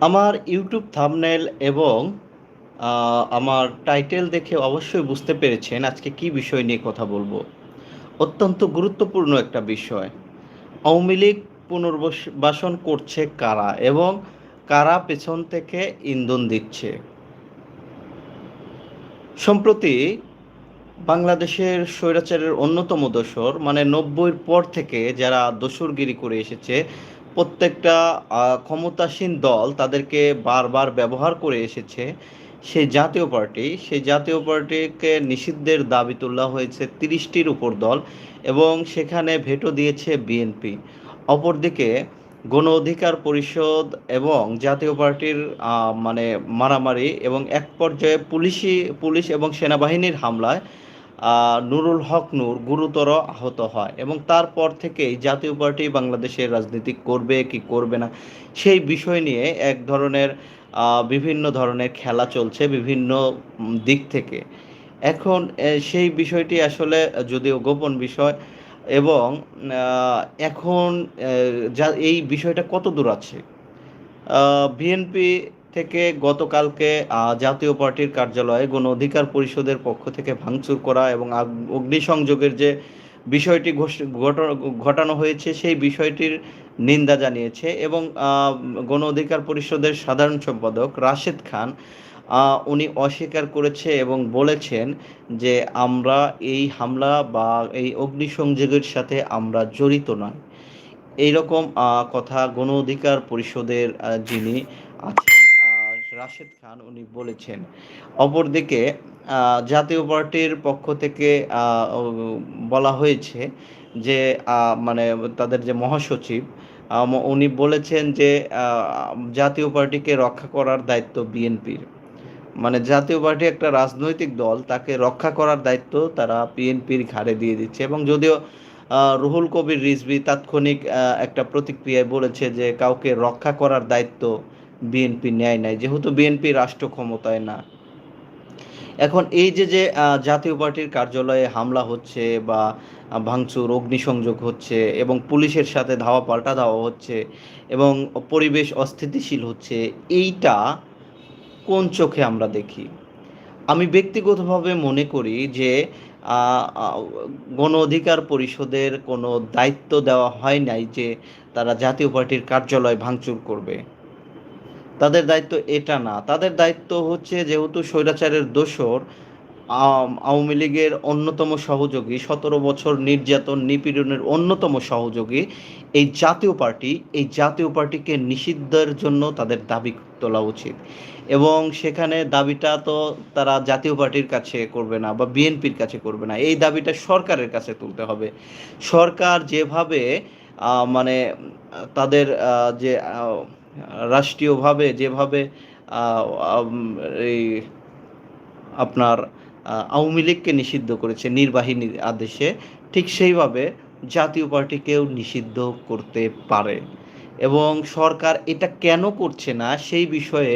আমার YouTube thumbnail এবং আমার টাইটেল দেখে অবশ্যই বুঝতে পেরেছেন আজকে কি বিষয় নিয়ে কথা বলব। অত্যন্ত গুরুত্বপূর্ণ একটা বিষয়। আওয়ামী লীগ পুনর্বস বাসন করছে কারা? এবং কারা পেছন থেকে ইন্ধন দিচ্ছে? সম্প্রতি বাংলাদেশের স্বৈরাচারের অন্যতম দোসর মানে ৯০ র পর থেকে যারা দোসরগিরি করে এসেছে, প্রত্যেকটা ক্ষমতাসীন দল তাদেরকে বারবার ব্যবহার করে এসেছে। সেই জাতীয় পার্টি, সেই জাতীয় পার্টিকে নিষিদ্ধের দাবি তোলা হয়েছে তিরিশটির উপর দল এবং সেখানে ভেটো দিয়েছে বিএনপি। অপরদিকে গণ অধিকার পরিষদ এবং জাতীয় পার্টির মানে মারামারি এবং এক পর্যায়ে পুলিশি পুলিশ এবং সেনাবাহিনীর হামলায় নুরুল হক নূর গুরুতর আহত হয় এবং তারপর থেকেই জাতীয় পার্টি বাংলাদেশের রাজনীতি করবে কি করবে না সেই বিষয় নিয়ে এক ধরনের বিভিন্ন ধরনের খেলা চলছে বিভিন্ন দিক থেকে। এখন সেই বিষয়টি আসলে যদিও গোপন বিষয় এবং এখন যা, এই বিষয়টা কত দূর আছে? বিএনপি থেকে গতকালকে জাতীয় পার্টির কার্যালয়ে গণ অধিকার পরিষদের পক্ষ থেকে ভাঙচুর করা এবং অগ্নিসংযোগের যে বিষয়টি ঘটানো হয়েছে সেই বিষয়টির নিন্দা জানিয়েছে এবং গণ অধিকার পরিষদের সাধারণ সম্পাদক রাশেদ খান উনি অস্বীকার করেছে এবং বলেছেন যে, "আমরা এই হামলা বা এই অগ্নিসংযোগের সাথে আমরা জড়িত নয়।" এইরকম কথা গণ অধিকার পরিষদের যিনি আছেন রাশেদ খান উনি বলেছেন। অপরদিকে জাতীয় পার্টির পক্ষ থেকে বলা হয়েছে যে মানে তাদের যে মহাসচিব উনি বলেছেন যে জাতীয় পার্টিকে রক্ষা করার দায়িত্ব বিএনপির। মানে জাতীয় পার্টি একটা রাজনৈতিক দল তাকে রক্ষা করার দায়িত্ব তারা বিএনপির ঘাড়ে দিয়ে দিচ্ছে এবং যদিও রুহুল কবির রিজভী তাৎক্ষণিক একটা প্রতিক্রিয়ায় বলেছে যে, "কাউকে রক্ষা করার দায়িত্ব বিএনপি নেয় নাই।" যেহেতু বিএনপি রাষ্ট্র ক্ষমতায় না। এখন এই যে, যে জাতীয় পার্টির কার্যালয়ে হামলা হচ্ছে বা ভাঙচুর, অগ্নিসংযোগ হচ্ছে এবং পুলিশের সাথে ধাওয়া পাল্টা ধাওয়া হচ্ছে এবং পরিবেশ অস্থিতিশীল হচ্ছে, এইটা কোন চোখে আমরা দেখি? আমি ব্যক্তিগতভাবে মনে করি যে গণ অধিকার পরিষদের কোনো দায়িত্ব দেওয়া হয় নাই যে তারা জাতীয় পার্টির কার্যালয় ভাঙচুর করবে। তাদের দায়িত্ব এটা না। তাদের দায়িত্ব হচ্ছে যেহেতু স্বৈরাচারের দোসর আওয়ামী লীগের অন্যতম সহযোগী ১৭ বছর নির্যাতন, নিপীড়নের অন্যতম সহযোগী এই জাতীয় পার্টি, এই জাতীয় পার্টিকে নিষিদ্ধের জন্য তাদের দাবি তোলা উচিত। এবং সেখানে দাবিটা তো তারা জাতীয় পার্টির কাছে করবে না বা বিএনপির কাছে করবে না। এই দাবিটা সরকারের কাছে তুলতে হবে। সরকার যেভাবে মানে তাদের যে রাষ্ট্রীয়ভাবে যেভাবে এই আপনার আওয়ামী লীগকে নিষিদ্ধ করেছে নির্বাহী আদেশে, ঠিক সেইভাবে জাতীয় পার্টিকেও নিষিদ্ধ করতে পারে। এবং সরকার এটা কেন করছে না সেই বিষয়ে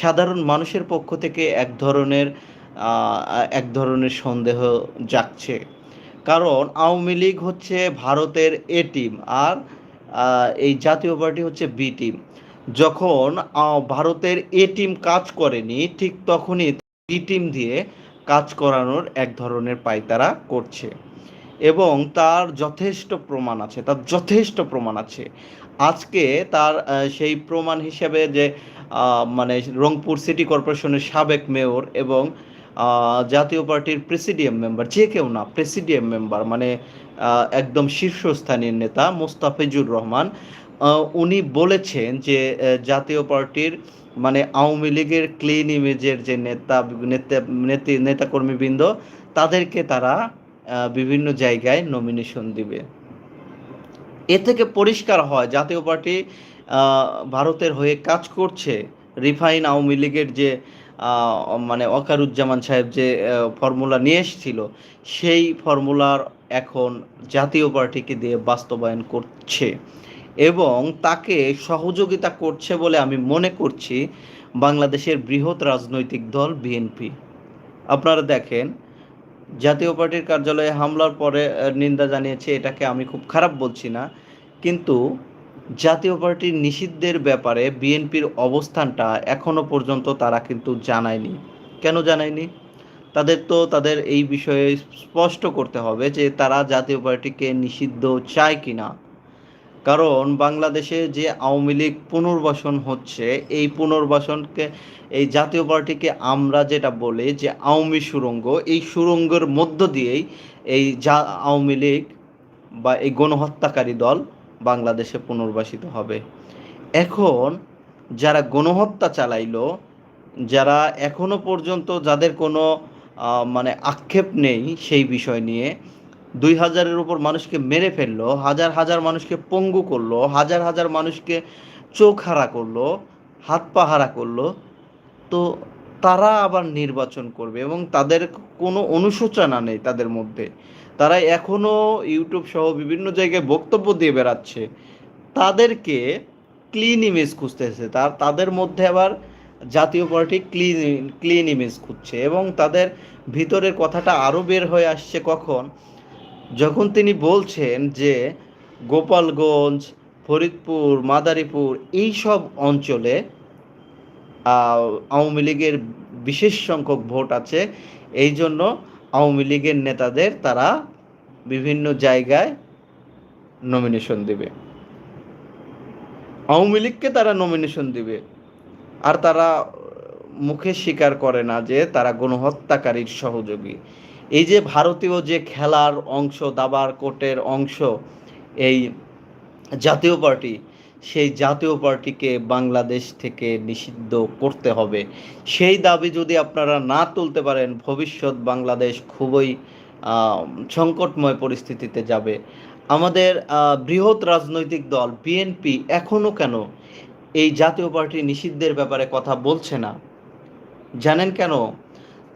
সাধারণ মানুষের পক্ষ থেকে এক ধরনের এক ধরনের সন্দেহ জাগছে। কারণ আওয়ামী লীগ হচ্ছে ভারতের এ টিম আর এই জাতীয় পার্টি হচ্ছে বি টিম। যখন ভারতের এ টিম কাজ করেনি ঠিক তখনই বি টিম দিয়ে কাজ করানোর এক ধরনের পাঁয়তারা করছে। এবং তার যথেষ্ট প্রমাণ আছে, তার যথেষ্ট প্রমাণ আছে। আজকে তার সেই প্রমাণ হিসেবে যে মানে রংপুর সিটি কর্পোরেশনের সাবেক মেয়র এবং জাতীয় পার্টির প্রেসিডিয়াম মেম্বার যে কেউ না প্রেসিডিয়াম মেম্বার মানে একদম শীর্ষস্থানীয় নেতা মোস্তাফিজুর রহমান উনি বলেছেন যে জাতীয় পার্টির মানে আওয়ামী লীগের ক্লিন ইমেজের যে নেতা নেতা নেতি নেতাকর্মীবৃন্দ তাদেরকে তারা বিভিন্ন জায়গায় নমিনেশন দিবে। এ থেকে পরিষ্কার হয় জাতীয় পার্টি ভারতের হয়ে কাজ করছে। রিফাইন আওয়ামী লীগের যে মানে ওয়াকারুজ্জামান সাহেব যে ফর্মুলা নিয়ে এসেছিল, সেই ফর্মুলার এখন জাতীয় পার্টিকে দিয়ে বাস্তবায়ন করছে। এবং তাকে সহযোগিতা করছে বলে আমি মনে করছি বাংলাদেশের বৃহৎ রাজনৈতিক দল বিএনপি। আপনারা দেখেন, জাতীয় পার্টির কার্যালয়ে হামলার পরে নিন্দা জানিয়েছে, এটাকে আমি খুব খারাপ বলছি না। কিন্তু জাতীয় পার্টির নিষিদ্ধের ব্যাপারে বিএনপির অবস্থানটা এখনও পর্যন্ত তারা কিন্তু জানায়নি কেন জানায়নি তাদের তো তাদের এই বিষয়ে স্পষ্ট করতে হবে যে তারা জাতীয় পার্টিকে নিষিদ্ধ চায় কিনা কারণ বাংলাদেশে যে আওয়ামী লীগ পুনর্বাসন হচ্ছে, এই পুনর্বাসনকে, এই জাতীয় পার্টিকে আমরা যেটা বলি যে আওয়ামী সুরঙ্গ, এই সুরঙ্গের মধ্য দিয়েই এই যা আওয়ামী লীগ বা এই গণহত্যাকারী দল বাংলাদেশে পুনর্বাসিত হবে। এখন যারা গণহত্যা চালাইলো, যারা এখনও পর্যন্ত যাদের কোনো মানে আক্ষেপ নেই সেই বিষয় নিয়ে দুই হাজারের উপর মানুষকে মেরে ফেলল, হাজার হাজার মানুষকে পঙ্গু করল, হাজার হাজার মানুষকে চোখ হারা করল, হাত পা হারা করল। তো তারা আবার নির্বাচন করবে এবং তাদের কোনো অনুশোচনা নেই তাদের মধ্যে। তারা এখনও ইউটিউব সহ বিভিন্ন জায়গায় বক্তব্য দিয়ে বেড়াচ্ছে। তাদেরকে ক্লিন ইমেজ খুঁজতেছে। তার, তাদের মধ্যে আবার জাতীয় পার্টি ক্লিন ক্লিন ইমেজ খুঁজছে এবং তাদের ভিতরের কথাটা আরও বের হয়ে আসছে কখন? যখন তিনি বলছেন যে গোপালগঞ্জ, ফরিদপুর, মাদারীপুর এই সব অঞ্চলে আওয়ামী লীগের বিশেষ সংখ্যক ভোট আছে, এই জন্য আওয়ামী লীগের নেতাদের তারা বিভিন্ন জায়গায় নমিনেশন দেবে। আওয়ামী লীগকে তারা নমিনেশন দিবে। আর তারা মুখে স্বীকার করে না যে তারা গণহত্যাকারীর সহযোগী। এই যে ভারতীয় যে খেলার অংশ, দাবার কোর্টের অংশ, এই জাতীয় পার্টি, সেই জাতীয় পার্টিকে বাংলাদেশ থেকে নিষিদ্ধ করতে হবে। সেই দাবি যদি আপনারা না তুলতে পারেন, ভবিষ্যৎ বাংলাদেশ খুবই সংকটময় পরিস্থিতিতে যাবে। আমাদের বৃহৎ রাজনৈতিক দল, বিএনপি এখনও কেন এই জাতীয় পার্টি নিষিদ্ধের ব্যাপারে কথা বলছে না? জানেন কেন?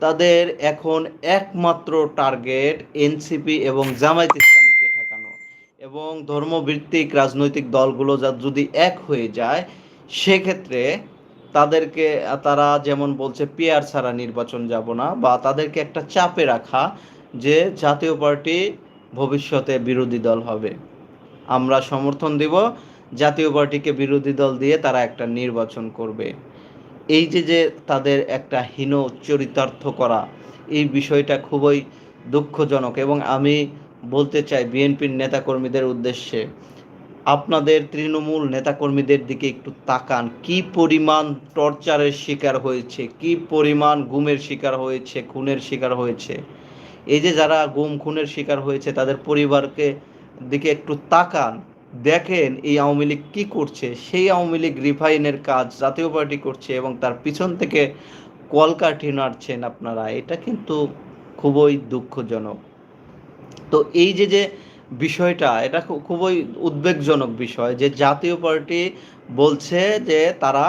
তাদের এখন একমাত্র টার্গেট এনসিপি এবং জামায়াত ইসলামীকে ঠেকানো। এবং ধর্মভিত্তিক রাজনৈতিক দলগুলো যা যদি এক হয়ে যায়, সেক্ষেত্রে তাদেরকে, তারা যেমন বলছে পেয়ার ছাড়া নির্বাচন যাব না বা তাদেরকে একটা চাপে রাখা যে জাতীয় পার্টি ভবিষ্যতে বিরোধী দল হবে। আমরা সমর্থন দিব, জাতীয় পার্টিকে বিরোধী দল দিয়ে তারা একটা নির্বাচন করবে। এই যে যে তাদের একটা হীন চরিতার্থ করা, এই বিষয়টা খুবই দুঃখজনক এবং আমি বলতে চাই বিএনপির নেতাকর্মীদের উদ্দেশ্যে, আপনাদের তৃণমূল নেতাকর্মীদের দিকে একটু তাকান। কি পরিমাণ টর্চারের শিকার হয়েছে, কি পরিমাণ গুমের শিকার হয়েছে, খুনের শিকার হয়েছে? এই যে, যারা গুম, খুনের শিকার হয়েছে, তাদের পরিবারকে দিকে একটু তাকান। দেখেন এই আওয়ামী লীগ কী করছে, সেই আওয়ামী লীগ রিফাইনের কাজ জাতীয় পার্টি করছে এবং তার পিছন থেকে কলকাঠি নাড়ছেন আপনারা, এটা কিন্তু খুবই দুঃখজনক। তো এই যে যে বিষয়টা, এটা খুবই উদ্বেগজনক বিষয় যে জাতীয় পার্টি বলছে যে তারা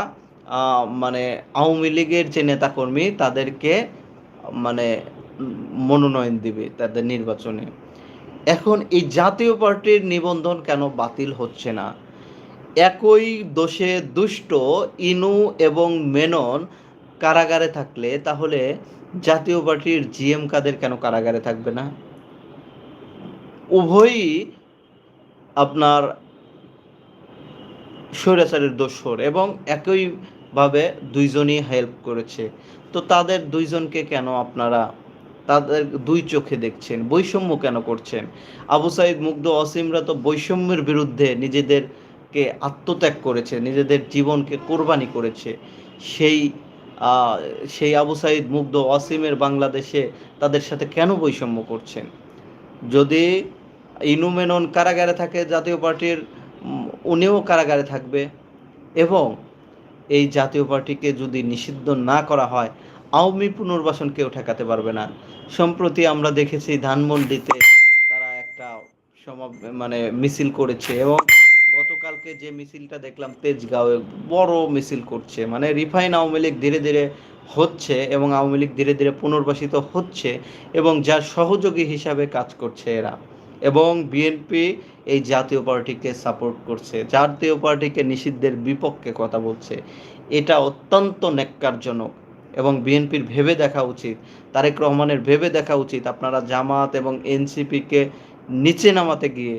মানে আওয়ামী লীগের যে নেতাকর্মী তাদেরকে মানে মনোনয়ন দিবে তাদের নির্বাচনে। এখন এই জাতীয় পার্টির নিবন্ধন কেন বাতিল হচ্ছে না? একই দোষে দুষ্ট ইনু এবং মেনন কারাগারে থাকলে তাহলে জাতীয় পার্টির জিএম কাদের কেন কারাগারে থাকবে না? উভয়ই আপনার স্বৈরাচারের দোষর এবং একইভাবে দুইজনই হেল্প করেছে। তো তাদের দুইজনকে কেন আপনারা তাদের দুই চোখে দেখছেন, বৈষম্য কেন করছেন? আবু সাইদ মুগ্ধ অসীমরা তো বৈষম্যের বিরুদ্ধে নিজেদেরকে আত্মত্যাগ করেছে, নিজেদের জীবনকে কোরবানি করেছে। সেই সেই আবু সাইদ মুগ্ধ অসীমের বাংলাদেশে তাদের সাথে কেন বৈষম্য করছেন? যদি ইনুমেনন কারাগারে থাকে, জাতীয় পার্টির উনিও কারাগারে থাকবে। এবং এই জাতীয় পার্টিকে যদি নিষিদ্ধ না করা হয় আওয়ামী পুনর্বাসন কেউ ঠেকাতে পারবে না। সম্প্রতি আমরা দেখেছি ধানমন্ডিতে তারা একটা সমা মানে মিছিল করেছে এবং গতকালকে যে মিছিলটা দেখলাম তেজগাঁওয়ে বড় মিছিল করছে। মানে রিফাইন আওয়ামী লীগ ধীরে ধীরে হচ্ছে এবং আওয়ামী লীগ ধীরে ধীরে পুনর্বাসিত হচ্ছে এবং যার সহযোগী হিসাবে কাজ করছে এরা। এবং বিএনপি এই জাতীয় পার্টিকে সাপোর্ট করছে। জাতীয় পার্টিকে নিষিদ্ধের বিপক্ষে কথা বলছে। এটা অত্যন্ত ন্যাক্কারজনক। এবং বিএনপির ভেবে দেখা উচিত, তারেক রহমানের ভেবে দেখা উচিত আপনারা জামাত এবং এনসিপিকে নিচে নামাতে গিয়ে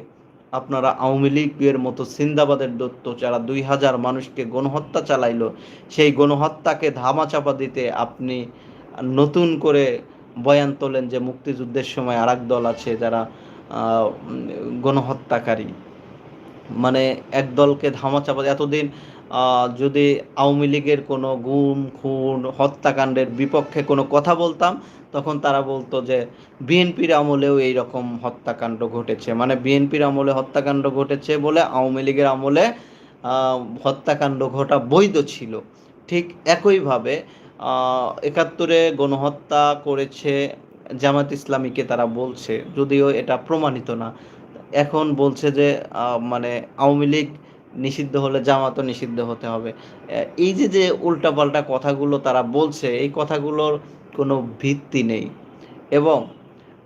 আপনারা আওয়ামী লীগের মতো সিন্দাবাদের দত্ত যারা দুই হাজার মানুষকে গণহত্যা চালাইলো, সেই গণহত্যাকে ধামাচাপা দিতে আপনি নতুন করে বয়ান তোলেন যে মুক্তিযুদ্ধের সময় আর দল আছে যারা গণহত্যাকারী। মানে এক দলকে ধামাচাপা, এতদিন যদি আওয়ামী লীগের কোনো গুম, খুন, হত্যাকাণ্ডের বিপক্ষে কোনো কথা বলতাম, তখন তারা বলতো যে, বিএনপির আমলেও এই রকম হত্যাকাণ্ড ঘটেছে। মানে বিএনপির আমলে হত্যাকাণ্ড ঘটেছে বলে আওয়ামী লীগের আমলে হত্যাকাণ্ড ঘটা বৈধ ছিল। ঠিক একইভাবে একাত্তরে গণহত্যা করেছে জামাত ইসলামীকে তারা বলছে, যদিও এটা প্রমাণিত না। এখন বলছে যে মানে আওয়ামী লীগ নিষিদ্ধ হলে জামাতও নিষিদ্ধ হতে হবে। এই যে যে উল্টাপাল্টা কথাগুলো তারা বলছে, এই কথাগুলোর কোনো ভিত্তি নেই। এবং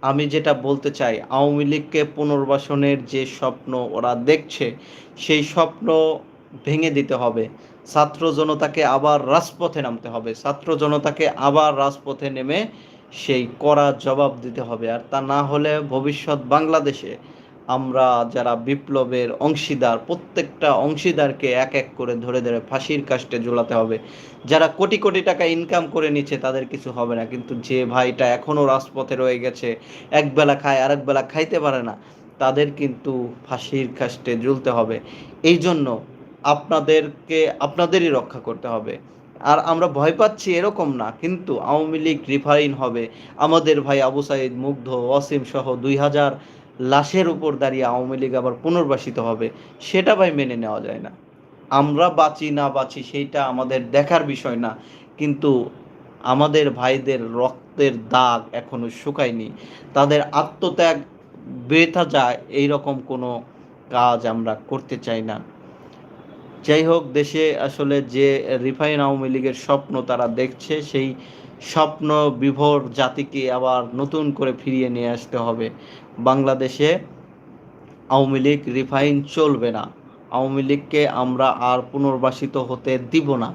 আমি যেটা বলতে চাই, আওয়ামী লীগকে পুনর্বাসনের যে স্বপ্ন ওরা দেখছে, সেই স্বপ্ন ভেঙে দিতে হবে। ছাত্র জনতাকে আবার রাজপথে নামতে হবে। ছাত্র জনতাকে আবার রাজপথে নেমে সেই কড়া জবাব দিতে হবে। আর তা না হলে ভবিষ্যৎ বাংলাদেশে আমরা যারা বিপ্লবের অংশীদার, প্রত্যেকটা অংশীদারকে এক এক করে ধরে ধরে ফাঁসির কাস্টে ঝোলাতে হবে। যারা কোটি কোটি টাকা ইনকাম করে নিচ্ছে, তাদের কিছু হবে না। কিন্তু যে ভাইটা এখনও রাজপথে রয়ে গেছে একবেলা খায়, আরেক বেলা খাইতে পারে না, তাদের কিন্তু ফাঁসির কাস্টে ঝুলতে হবে। এই জন্য আপনাদেরকে, আপনাদেরই রক্ষা করতে হবে। আর আমরা ভয় পাচ্ছি এরকম না, কিন্তু আওয়ামী লীগ রিফাইন হবে। আমাদের ভাই আবু সাইদ, মুগ্ধ অসীম সহ দুই হাজার লাশের উপর দাঁড়িয়ে আওয়ামী লীগ আবার পুনর্বাসিত হবে, সেটা ভাই মেনে নেওয়া যায় না। আমরা বাঁচি না বাঁচি সেইটা আমাদের দেখার বিষয় না, কিন্তু আমাদের ভাইদের রক্তের দাগ এখনও শুকায়নি। তাদের আত্মত্যাগ বেথা যায় এই রকম কোনো কাজ আমরা করতে চাই না। যাই হোক, দেশে আসলে যে রিফাইন আওয়ামী লীগের স্বপ্ন তারা দেখছে, সেই স্বপ্ন বিভোর জাতিকে আবার নতুন করে ফিরিয়ে নিয়ে আসতে হবে। বাংলাদেশে আওয়ামী লীগ রিফাইন চলবে না। আওয়ামী লীগকে আমরা আর পুনর্বাসিত হতে দিব না।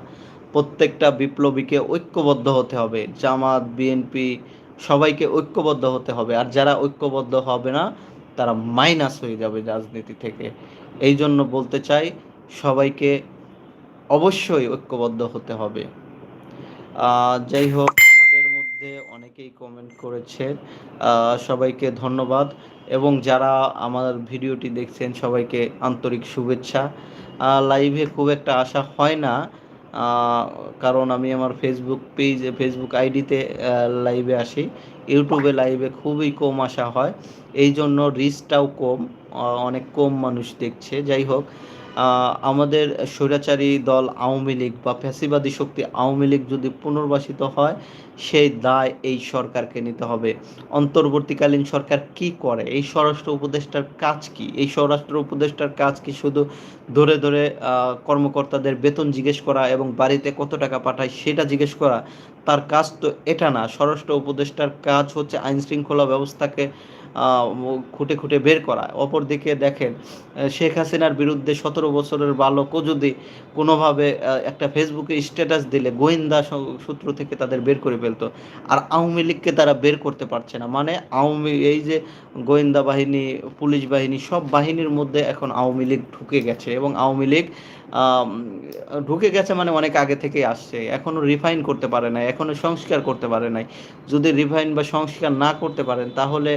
প্রত্যেকটা বিপ্লবীকে ঐক্যবদ্ধ হতে হবে। জামাত, বিএনপি সবাইকে ঐক্যবদ্ধ হতে হবে। আর যারা ঐক্যবদ্ধ হবে না, তারা মাইনাস হয়ে যাবে রাজনীতি থেকে। এই জন্য বলতে চাই, সবাইকে অবশ্যই ঐক্যবদ্ধ হতে হবে। যাই হোক অনেকেই কমেন্ট করেছে। সবাইকে ধন্যবাদ। এবং যারা আমার ভিডিওটি দেখছেন, সবাইকে আন্তরিক শুভেচ্ছা। লাইভে খুব একটা আশা হয় না। কারণ আমি আমার ফেসবুক পেজ ফেসবুক আইডিতে লাইভে আসি। ইউটিউবে লাইভে খুবই কম আসা হয়। এই জন্য রিচটাও কম অনেক কম মানুষ দেখছে। যাই হোক আমাদের স্বৈরাচারী দল আওয়ামী লীগ বা ফ্যাসিবাদী শক্তি আওয়ামী লীগ যদি পুনর্বাসিত হয়, সেই দায় এই সরকারকে নিতে হবে। অন্তর্বর্তীকালীন সরকার কি করে? এই স্বরাষ্ট্র উপদেষ্টার কাজ কি? এই স্বরাষ্ট্র উপদেষ্টার কাজ কি শুধু ধরে ধরে কর্মকর্তাদের বেতন জিজ্ঞেস করা এবং বাড়িতে কত টাকা পাঠায় সেটা জিজ্ঞেস করা? তার কাজ তো এটা না। স্বরাষ্ট্র উপদেষ্টার কাজ হচ্ছে আইন শৃঙ্খলা ব্যবস্থাকে খুঁটে খুঁটে বের করা। অপরদিকে দেখেন শেখ হাসিনার বিরুদ্ধে সতেরো বছরের বালকও যদি কোনোভাবে একটা ফেসবুকে স্ট্যাটাস দিলে গোয়েন্দা সূত্র থেকে তাদের বের করে ফেলতো। আর আওয়ামী লীগকে তারা বের করতে পারছে না। মানে আওয়ামী, এই যে গোয়েন্দা বাহিনী, পুলিশ বাহিনী, সব বাহিনীর মধ্যে এখন আওয়ামী লীগ ঢুকে গেছে। এবং আওয়ামী লীগ ঢুকে গেছে মানে অনেক আগে থেকেই আসছে। এখনও রিফাইন করতে পারে নাই, এখনও সংস্কার করতে পারে নাই। যদি রিফাইন বা সংস্কার না করতে পারেন, তাহলে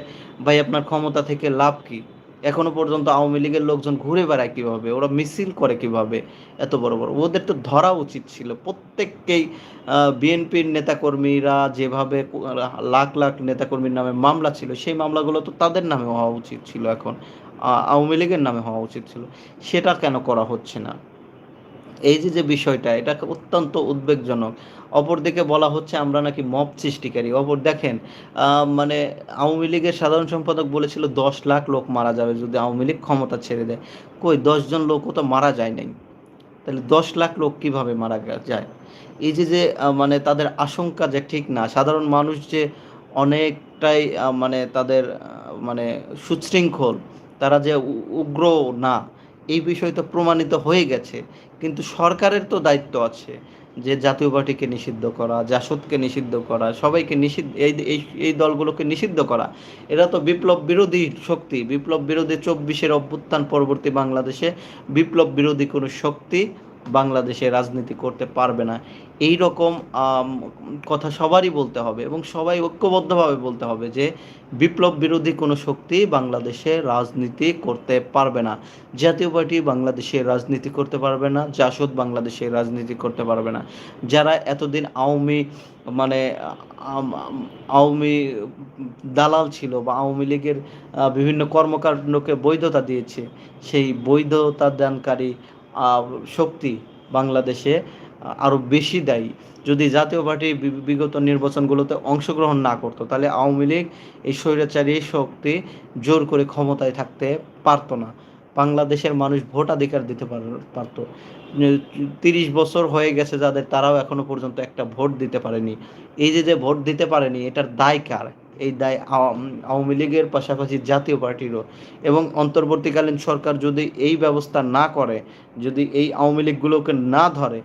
ভাই আপনার ক্ষমতা থেকে লাভ কি? এখনও পর্যন্ত আওয়ামী লীগের লোকজন ঘুরে বেড়ায় কীভাবে? ওরা মিছিল করে কীভাবে? এত বড় বড়। ওদের তো ধরা উচিত ছিল। প্রত্যেককেই বিএনপির নেতাকর্মীরা যেভাবে লাখ লাখ নেতাকর্মীর নামে মামলা ছিল, সেই মামলাগুলো তো তাদের নামে হওয়া উচিত ছিল এখন। আওয়ামী লীগের নামে হওয়া উচিত ছিল। সেটা কেন করা হচ্ছে না? এই যে যে বিষয়টা, এটা অত্যন্ত উদ্বেগজনক। অপরদিকে বলা হচ্ছে আমরা নাকি মব সৃষ্টিকারী। অপর দেখেন মানে আওয়ামী লীগের সাধারণ সম্পাদক বলেছিল, দশ লাখ লোক মারা যাবে যদি আওয়ামী লীগ ক্ষমতা ছেড়ে দেয়। কই দশজন লোকও তো মারা যায় নাই। তাহলে দশ লাখ লোক কীভাবে মারা যায়? এই যে যে মানে তাদের আশঙ্কা যে ঠিক না, সাধারণ মানুষ যে অনেকটাই মানে তাদের মানে সুশৃঙ্খল, তারা যে উগ্র না। এই বিষয় তো প্রমাণিত হয়ে গেছে, কিন্তু সরকারের তো দায়িত্ব আছে যে জাতীয় পার্টিকে নিষিদ্ধ করা, জাসদকে নিষিদ্ধ করা, সবাইকে নিষিদ্ধ, এই এই দলগুলোকে নিষিদ্ধ করা। এরা তো বিপ্লব বিরোধী শক্তি, বিপ্লব বিরোধী চব্বিশের অভ্যুত্থান পরবর্তী বাংলাদেশে বিপ্লব বিরোধী কোনো শক্তি বাংলাদেশে রাজনীতি করতে পারবে না। এই রকম কথা সবারই বলতে হবে এবং সবাই ঐক্যবদ্ধভাবে বলতে হবে যে বিপ্লব বিরোধী কোনো শক্তি বাংলাদেশে রাজনীতি করতে পারবে না। জাতীয় পার্টি বাংলাদেশে রাজনীতি করতে পারবে না, জাসদ বাংলাদেশে রাজনীতি করতে পারবে না। যারা এতদিন আওয়ামী মানে আওয়ামী দালাল ছিল বা আওয়ামী লীগের বিভিন্ন কর্মকাণ্ডকে বৈধতা দিয়েছে, সেই বৈধতা দানকারী শক্তি বাংলাদেশে আরও বেশি দায়ী। যদি জাতীয় পার্টি বিগত নির্বাচনগুলোতে অংশগ্রহণ না করতো, তাহলে আওয়ামী লীগ এই স্বৈরাচারী শক্তি জোর করে ক্ষমতায় থাকতে পারতো না। বাংলাদেশের মানুষ ভোটাধিকার দিতে পারত। তিরিশ বছর হয়ে গেছে যাদের, তারাও এখনও পর্যন্ত একটা ভোট দিতে পারেনি। এই যে যে ভোট দিতে পারেনি, এটার দায় কার? এই দায় আওয়ামী লীগের পাশাপাশি জাতীয় পার্টিরও। এবং অন্তর্বর্তীকালীন সরকার যদি এই ব্যবস্থা না করে, যদি এই আওয়ামী লীগগুলোকে না ধরে,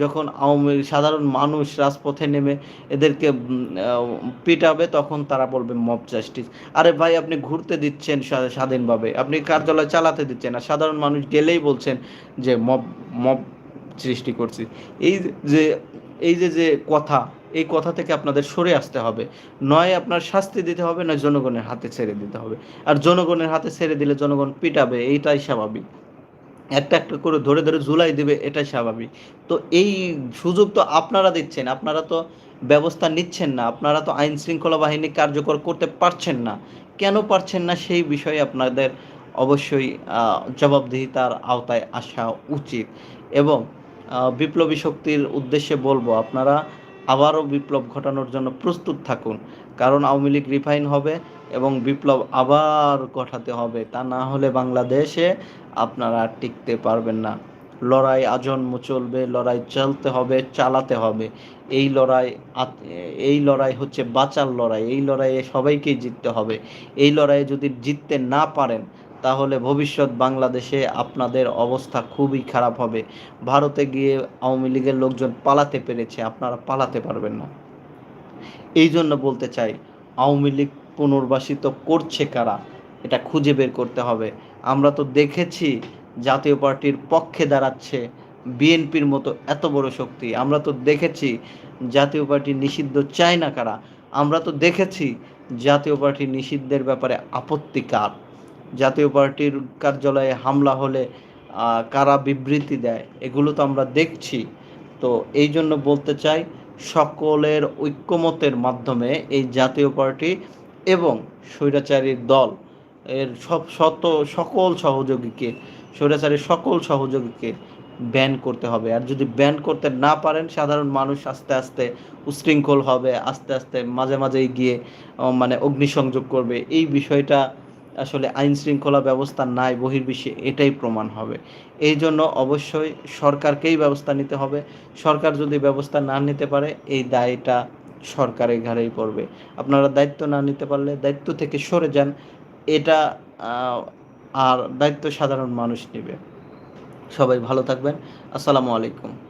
যখন আওয়ামী, সাধারণ মানুষ রাজপথে নেমে এদেরকে পিটাবে, তখন তারা বলবে, মব জাস্টিস। আরে ভাই, আপনি ঘুরতে দিচ্ছেন স্বাধীনভাবে। আপনি কার্যালয় চালাতে দিচ্ছেন আর সাধারণ মানুষ গেলেই বলছেন যে, মব মব সৃষ্টি করছি। এই যে এই যে যে কথা এই কথা থেকে আপনাদের সরে আসতে হবে। নয়, আপনার শাস্তি দিতে হবে, নয়, জনগণের হাতে ছেড়ে দিতে হবে। আর জনগণের হাতে ছেড়ে দিলে জনগণ পিটাবে, এইটাই স্বাভাবিক। একটা একটা করে ধরে ধরে ঝুলাই দিবে, এটাই স্বাভাবিক। তো এই সুযোগ তো আপনারা দিচ্ছেন, আপনারা তো ব্যবস্থা নিচ্ছেন না, আপনারা তো আইন শৃঙ্খলা বাহিনী কার্যকর করতে পারছেন না। কেন পারছেন না সেই বিষয়ে আপনাদের অবশ্যই জবাবদিহিতার আওতায় আসা উচিত। এবং বিপ্লবী শক্তির উদ্দেশ্যে বলব, আপনারা আবারও বিপ্লব ঘটানোর জন্য প্রস্তুত থাকুন। কারণ আওয়ামী লীগ রিফাইন হবে এবং বিপ্লব আবার ঘটাতে হবে। তা না হলে বাংলাদেশে আপনারা টিকতে পারবেন না। লড়াই আজন্ম চলবে লড়াই চলতে হবে, চালাতে হবে। এই লড়াই এই লড়াই হচ্ছে বাঁচার লড়াই। এই লড়াইয়ে সবাইকেই জিততে হবে। এই লড়াইয়ে যদি জিততে না পারেন তাহলে ভবিষ্যৎ বাংলাদেশে আপনাদের অবস্থা খুবই খারাপ হবে। ভারতে গিয়ে আওয়ামী লীগের লোকজন পালাতে পেরেছে, আপনারা পালাতে পারবেন না। এই জন্য বলতে চাই, আওয়ামী লীগ পুনর্বাসিত করছে কারা? এটা খুঁজে বের করতে হবে। আমরা তো দেখেছি জাতীয় পার্টির পক্ষে দাঁড়াচ্ছে বিএনপির মতো এত বড় শক্তি। আমরা তো দেখেছি জাতীয় পার্টি নিষিদ্ধ চায় না কারা। আমরা তো দেখেছি জাতীয় পার্টি নিষিদ্ধের ব্যাপারে আপত্তিকার জাতীয় পার্টির কার্যালয়ে হামলা হলে কারা বিবৃতি দেয়, এগুলো তো আমরা দেখছি। তো এই জন্য বলতে চাই, সকলের ঐক্যমতের মাধ্যমে এই জাতীয় পার্টি এবং স্বৈরাচারীর দল, এর সব শত, সকল সহযোগীকে স্বৈরাচারীর সকল সহযোগীকে ব্যান করতে হবে। আর যদি ব্যান করতে না পারেন, সাধারণ মানুষ আস্তে আস্তে উশৃঙ্খল হবে, আস্তে আস্তে মাঝে মাঝেই গিয়ে মানে অগ্নিসংযোগ করবে। এই বিষয়টা আসলে আইন শৃঙ্খলা ব্যবস্থা নাই, বহির্বিশ্বে এটাই প্রমাণ হবে। এই জন্য অবশ্যই সরকারকেই ব্যবস্থা নিতে হবে। সরকার যদি ব্যবস্থা না নিতে পারে, এই দায়টা সরকারের ঘাড়েই পড়বে। আপনারা দায়িত্ব না নিতে পারলে দায়িত্ব থেকে সরে যান। এটা আর দায়িত্ব সাধারণ মানুষ নেবে। সবাই ভালো থাকবেন। আসসালামু আলাইকুম।